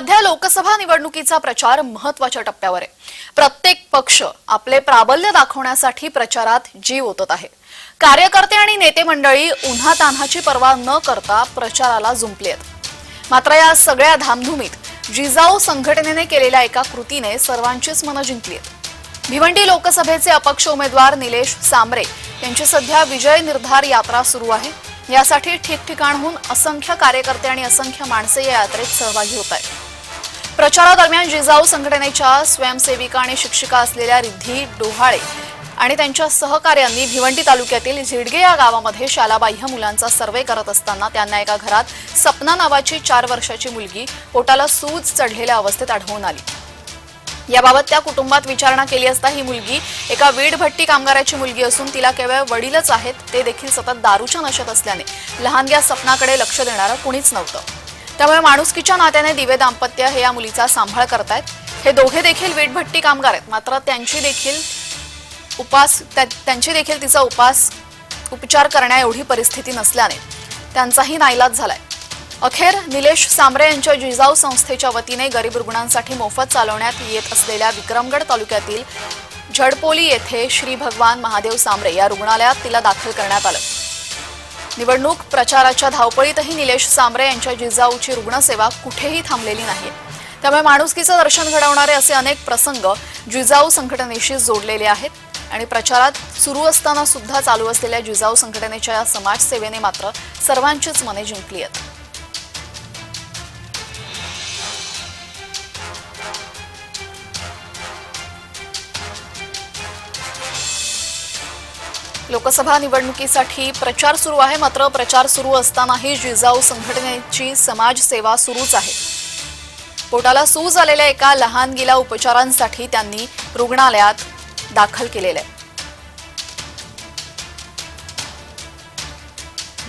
सध्या लोकसभा निवडणुकीचा प्रचार महत्त्वाच्या टप्प्यावर आहे. प्रत्येक पक्ष आपले प्राबल्य दाखवण्यासाठी प्रचारात जीव ओतत आहे. कार्यकर्ते आणि नेते मंडळी उन्हा तान्हाची पर्वा न करता प्रचाराला जुंपली आहेत. मात्र या सगळ्या धामधुमीत जिजाऊ संघटनेने केलेल्या एका कृतीने सर्वांचीच मनं जिंकली आहेत. भिवंडी लोकसभेचे अपक्ष उमेदवार निलेश सांबरे यांची सध्या विजय निर्धार यात्रा सुरू आहे. यासाठी ठिकठिकाणहून असंख्य कार्यकर्ते आणि असंख्य माणसे या यात्रेत सहभागी होत आहेत. प्रचारादरम्यान जिजाऊ संघटनेच्या स्वयंसेविका आणि शिक्षिका असलेल्या रिद्धी डोहाळे आणि त्यांच्या सहकार्यांनी भिवंडी तालुक्यातील झिडगे या गावामध्ये शालाबाह्य मुलांचा सर्वे करत असताना त्यांना एका घरात सपना नावाची चार वर्षाची मुलगी पोटाला सूज चढलेल्या अवस्थेत आढळून आली. याबाबत त्या कुटुंबात विचारणा केली असता ही मुलगी एका वीडभट्टी कामगाराची मुलगी असून तिला केवळ वडीलच आहेत ते देखील सतत दारूच्या नशेत असल्याने लहानग्या सपनाकडे लक्ष देणारं कुणीच नव्हतं. त्यामुळे माणुसकीच्या नात्याने दिवे दाम्पत्य हे या मुलीचा सांभाळ करतायत. हे दोघे देखील वीटभट्टी कामगार आहेत. मात्र त्यांची देखील उपास त्या- त्यांची देखील तिचा उपास उपचार करण्या एवढी परिस्थिती नसल्याने त्यांचाही नाईलाज झालाय. अखेर निलेश सांबरे यांच्या जिजाऊ संस्थेच्या वतीने गरीब रुग्णांसाठी मोफत चालवण्यात येत असलेल्या विक्रमगड तालुक्यातील झडपोली येथे श्री भगवान महादेव सांबरे या रुग्णालयात तिला दाखल करण्यात आलं. निवडणूक प्रचाराच्या धावपळीतही निलेश सांबरे यांच्या जिजाऊची रुग्णसेवा कुठेही थांबलेली नाही. त्यामुळे माणुसकीचं दर्शन घडवणारे असे अनेक प्रसंग जिजाऊ संघटनेशी जोडलेले आहेत आणि प्रचारात सुरू असताना सुद्धा चालू असलेल्या जिजाऊ संघटनेच्या या समाजसेवेने मात्र सर्वांचीच मने जिंकली आहेत. लोकसभा निवडणुकीसाठी प्रचार सुरू आहे. मात्र प्रचार सुरू असतानाही जिजाऊ संघटनेची समाजसेवा सुरूच आहे. पोटाला सूज आलेल्या एका लहानगीला उपचारांसाठी त्यांनी रुग्णालयात दाखल केलेलं आहे.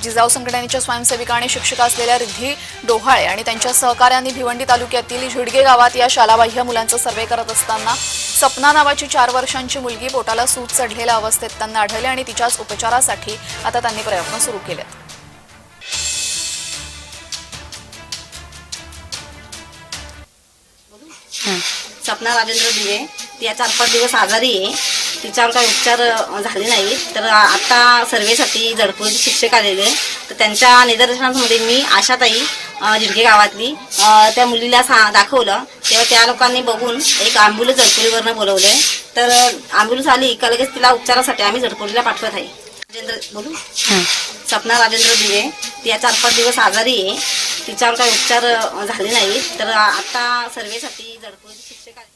जिजाऊ संघटनेच्या स्वयंसेविका आणि शिक्षिका असलेल्या रिद्धी डोहाळे आणि त्यांच्या सहकाऱ्यांनी भिवंडी तालुक्यातील झिडगे गावात या शालाबाह्य मुलांचा सर्वे करत असताना सपना नावाची चार वर्षांची मुलगी पोटाला सूज चढलेल्या अवस्थेत त्यांना आढळले आणि तिच्याच उपचारासाठी आता त्यांनी प्रयत्न सुरू केले सपना राजेंद्र दिवे ती या चार पाच दिवस आजारी आहे. तिच्यावर काही उपचार झाले नाही. तर आता सर्वेसाठी जडपूरचे शिक्षक आलेले तर त्यांच्या निदर्शनामध्ये मी आशाताई अ, जिडके गावातली त्या मुलीला सा दाखवलं. तेव्हा त्या लोकांनी बघून एक ॲम्ब्युलन्स जडपुरीवरनं बोलवलंय. तर ॲम्ब्युलन्स आली का लगेच तिला उपचारासाठी आम्ही जडपुरीला पाठवत आहे. राजेंद्र बोलू? सपना राजेंद्र दिवे. ती चार पाच दिवस आजारी आहे. तिच्यावर काही उपचार झाले नाही. तर आता सर्वेसाठी जडपूरचे शिक्षक आले